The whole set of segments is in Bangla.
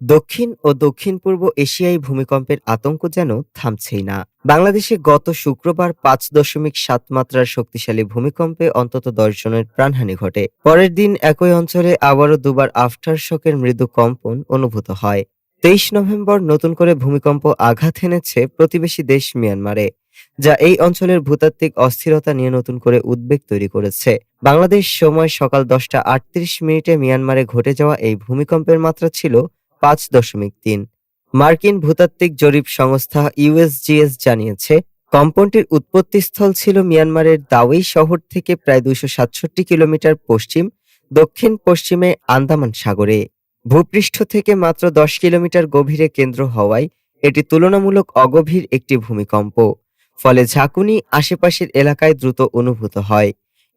দক্ষিণ ও দক্ষিণ পূর্ব এশিয়ায় ভূমিকম্পের আতঙ্ক যেন থামছেই না। বাংলাদেশে গত শুক্রবার পাঁচ দশমিক সাত মাত্রার শক্তিশালী ভূমিকম্পে অন্তত দশ জনের প্রাণহানি ঘটে। পরের দিন একই অঞ্চলে আবারও দুবার আফটার শকের মৃদু কম্পন অনুভূত হয়। তেইশ নভেম্বর নতুন করে ভূমিকম্প আঘাত এনেছে প্রতিবেশী দেশ মিয়ানমারে, যা এই অঞ্চলের ভূতাত্ত্বিক অস্থিরতা নিয়ে নতুন করে উদ্বেগ তৈরি করেছে। বাংলাদেশ সময় সকাল দশটা আটত্রিশ মিনিটে মিয়ানমারে ঘটে যাওয়া এই ভূমিকম্পের মাত্রা ছিল পাঁচ দশমিক তিন। মার্কিন ভূতাত্ত্বিক জরিপ সংস্থা ইউএসজিএস জানিয়েছে, কম্পনটির উৎপত্তিস্থল ছিল মিয়ানমারের দাওয়েই শহর থেকে প্রায় দুইশো সাতষট্টি কিলোমিটার পশ্চিম দক্ষিণ পশ্চিমে আন্দামান সাগরে। ভূপৃষ্ঠ থেকে মাত্র দশ কিলোমিটার গভীরে কেন্দ্র হওয়ায় এটি তুলনামূলক অগভীর একটি ভূমিকম্প, ফলে ঝাঁকুনি আশেপাশের এলাকায় দ্রুত অনুভূত হয়।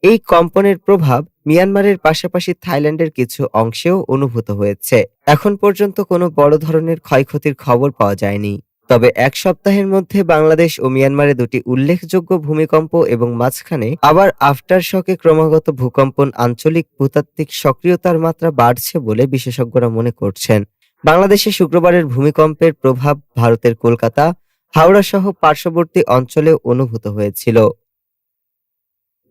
এই কম্পনের প্রভাব মিয়ানমারের পাশাপাশি থাইল্যান্ডের কিছু অংশেও অনুভূত হয়েছে। এখন পর্যন্ত কোনো বড় ধরনের ক্ষয়ক্ষতির খবর পাওয়া যায়নি। তবে এক সপ্তাহের মধ্যে বাংলাদেশ ও মিয়ানমারে দুটি উল্লেখযোগ্য ভূমিকম্প এবং মাঝখানে আবার আফটার শকে ক্রমাগত ভূকম্পন আঞ্চলিক ভূতাত্ত্বিক সক্রিয়তার মাত্রা বাড়ছে বলে বিশেষজ্ঞরা মনে করছেন। বাংলাদেশে শুক্রবারের ভূমিকম্পের প্রভাব ভারতের কলকাতা হাওড়া সহ পার্শ্ববর্তী অঞ্চলেও অনুভূত হয়েছিল।